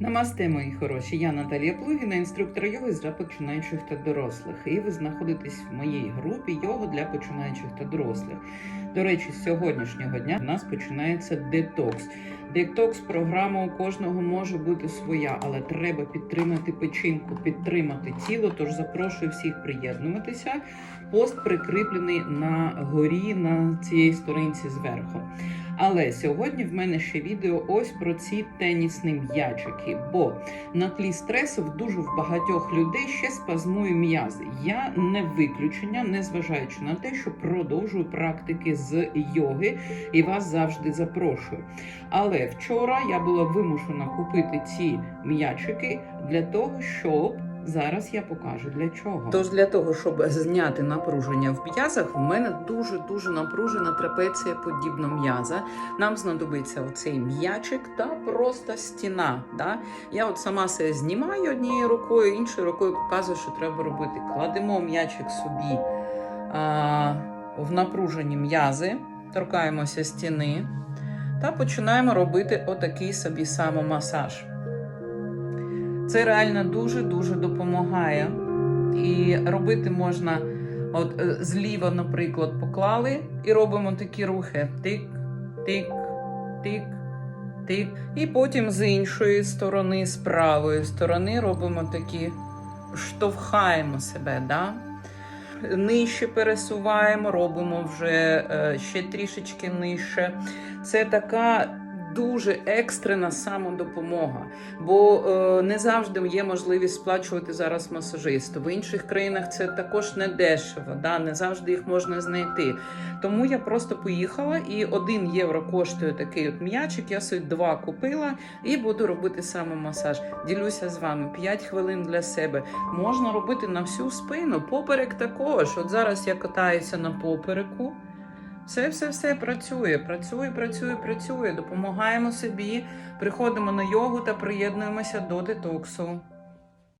Намасте, мої хороші. Я Наталія Плугіна, інструктор йоги для починаючих та дорослих. І ви знаходитесь в моїй групі йога для починаючих та дорослих. До речі, з сьогоднішнього дня у нас починається детокс. Детокс програма у кожного може бути своя, але треба підтримати печінку, підтримати тіло. Тож запрошую всіх приєднуватися. Пост прикріплений на горі на цій сторінці зверху. Але сьогодні в мене ще відео ось про ці тенісні м'ячики. Бо на тлі стресу в дуже в багатьох людей ще спазмує м'язи. Я не виключення, незважаючи на те, що продовжую практики з йоги і вас завжди запрошую. Але вчора я була вимушена купити ці м'ячики для того, щоб. Зараз я покажу для чого. Тож для того, щоб зняти напруження в м'язах, в мене дуже дуже напружена трапеція подібна м'яза. Нам знадобиться оцей м'ячик та просто стіна. Да? Я от сама себе знімаю однією рукою, іншою рукою показую, що треба робити. Кладемо м'ячик собі а, в напружені м'язи, торкаємося стіни та починаємо робити отакий собі самомасаж. Це реально дуже-дуже допомагає. І робити можна от е, зліва, наприклад, поклали і робимо такі рухи: тик, тик, тик, тик. І потім з іншої сторони, з правої сторони, робимо такі, штовхаємо себе. Да? Нижче пересуваємо, робимо вже е, ще трішечки нижче. Це така дуже екстрена самодопомога, бо е, не завжди є можливість сплачувати зараз масажисту. В інших країнах це також не дешево, да? не завжди їх можна знайти. Тому я просто поїхала і один євро коштує такий от м'ячик. Я собі два купила і буду робити самомасаж. Ділюся з вами 5 хвилин для себе. Можна робити на всю спину, поперек також. От зараз я катаюся на попереку. Все, все, все працює, працює, працює, працює. Допомагаємо собі, приходимо на йогу та приєднуємося до детоксу.